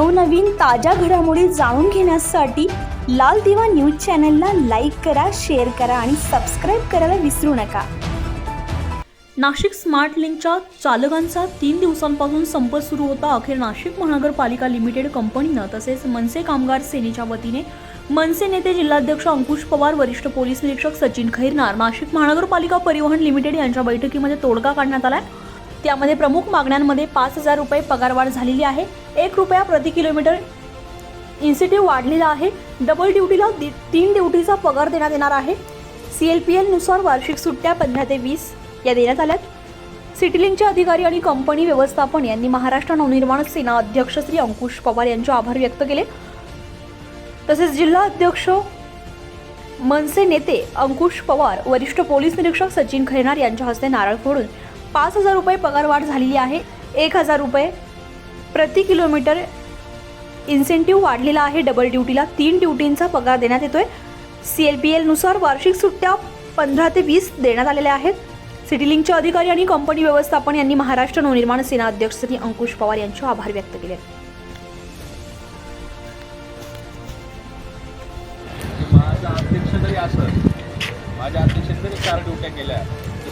नवनवीन ताज्या घडामोडी जाणून घेण्यासाठी लाल दिवा न्यूज चॅनलला लाईक करा शेअर करा आणि सबस्क्राईब करायला विसरू नका. नाशिक स्मार्ट लिंकच्या चालकांचा तीन दिवसांपासून संप सुरू होता. अखेर नाशिक महानगरपालिका लिमिटेड कंपनीनं तसेच मनसे कामगार सेनेच्या वतीने मनसे नेते जिल्हाध्यक्ष अंकुश पवार वरिष्ठ पोलीस निरीक्षक सचिन खैरनार नाशिक महानगरपालिका परिवहन लिमिटेड यांच्या बैठकीमध्ये तोडगा काढण्यात आलाय. त्यामध्ये प्रमुख मागण्यांमध्ये पाच हजार रुपये पगारवाढ झालेली आहे. एक रुपया प्रति किलोमीटर इन्सेंटिव्ह वाढलेला आहे. डबल ड्युटीला दि- तीन ड्युटीचा पगार देण्यात येणार आहे. सी एल पी एलनुसार वार्षिक सुट्ट्या पंधरा ते वीस या देण्यात आल्यात. सिटीलिंगचे अधिकारी आणि कंपनी व्यवस्थापन यांनी महाराष्ट्र नवनिर्माण सेना अध्यक्ष श्री अंकुश पवार यांचे आभार व्यक्त केले. तसेच जिल्हा अध्यक्ष मनसे नेते अंकुश पवार वरिष्ठ पोलीस निरीक्षक सचिन खैनार यांच्या हस्ते नारळ फोडून पाच हजार रुपये पगारवाढ झालेली आहे. एक हजार रुपये प्रति किलोमीटर इन्सेंटिव्ह वाढलेला आहे. डबल ड्युटीला तीन ड्युटींचा पगार देण्यात येतोय. सी एल पी एलनुसार वार्षिक सुट्ट्या पंधरा ते वीस देण्यात आलेल्या आहेत. सिटीलिंकचे अधिकारी आणि कंपनी व्यवस्थापन यांनी महाराष्ट्र नवनिर्माण सेना अध्यक्ष श्री अंकुश पवार यांचे आभार व्यक्त केले. माझ्या अध्यक्ष तरी असं माझ्या अध्यक्ष तरी चार ड्युट्या केल्या